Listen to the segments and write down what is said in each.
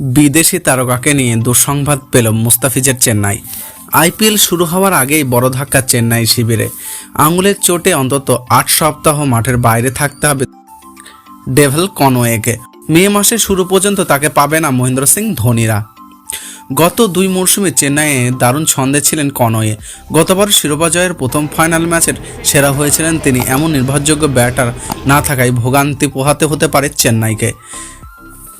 বিদেশি তারকাকে নিয়ে দুঃসংবাদ পেল মুস্তাফিজের চেন্নাই। আইপিএল শুরু হওয়ার আগেই বড় ধাক্কা চেন্নাই শিবিরে। আঙুলের চোটে অন্তত আট সপ্তাহ মাঠের বাইরে থাকতে হবে ডেভেল কনওয়েকে। মে মাসের শুরু পর্যন্ত তাকে পাবে না মহেন্দ্র সিং, ধোনিরা। গত দুই মরশুমে চেন্নাইয়ে দারুণ ছন্দে ছিলেন কনওয়ে। গতবার শিরোপা জয়ের প্রথম ফাইনাল ম্যাচের সেরা হয়েছিলেন তিনি। এমন নির্ভরযোগ্য ব্যাটার না থাকায় ভোগান্তি পোহাতে হতে পারে চেন্নাইকে।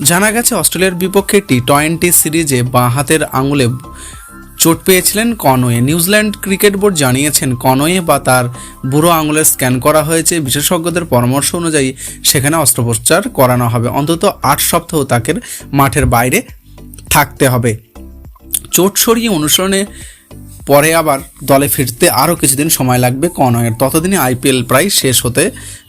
জানা গেছে, অস্ট্রেলিয়ার বিপক্ষে টি টোয়েন্টি সিরিজে বাঁ হাতের আঙুলে চোট পেয়েছিলেন Conway. New Zealand cricket board জানিয়েছেন, কনওয়ে বা তার বুড়ো আঙুলের স্ক্যান করা হয়েছে। বিশেষজ্ঞদের পরামর্শ অনুযায়ী সেখানে অস্ত্রোপচার করানো হবে। অন্তত আট সপ্তাহ তাকে মাঠের বাইরে থাকতে হবে। চোট সরিয়ে অনুসরণে পরে আবার দলে ফিরতে আরও কিছুদিন সময় লাগবে কনয়ের। ততদিনে আইপিএল প্রায় শেষ হতে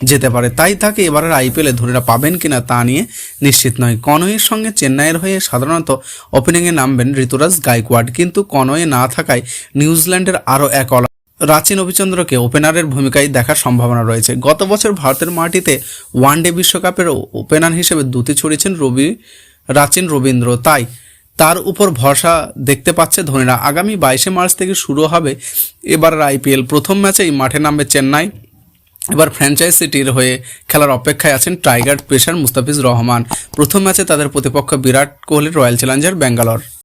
যেতে পারে। তাই তাকে এবারের আইপিএলে ধরেরা পাবেন কিনা তা নিয়ে নিশ্চিত নয়। কনয়ের সঙ্গে চেন্নাইয়ের হয়ে সাধারণত ওপেনিংয়ে নামবেন ঋতুরাজ গাইকোয়াড কিন্তু কনয়ে না থাকায় নিউজিল্যান্ডের আরও এক অলা রাচিন রবিচন্দ্রকে ওপেনারের ভূমিকায় দেখার সম্ভাবনা রয়েছে। গত বছর ভারতের মাটিতে ওয়ানডে বিশ্বকাপের ওপেনার হিসেবে দুটি ছড়িয়েছেন রবি রাচিন রবীন্দ্র। তাই তার উপর ভরসা দেখতে পাচ্ছে ধোনিরা। আগামী বাইশে মার্চ থেকে শুরু হবে এবার আইপিএল। প্রথম ম্যাচেই মাঠে নামবে চেন্নাই। এবার ফ্র্যাঞ্চাইজ সিটির হয়ে খেলার অপেক্ষায় আছেন টাইগার পেশার মুস্তাফিজ রহমান। প্রথম ম্যাচে তাদের প্রতিপক্ষ বিরাট কোহলি রয়্যাল চ্যালেঞ্জার ব্যাঙ্গালোর।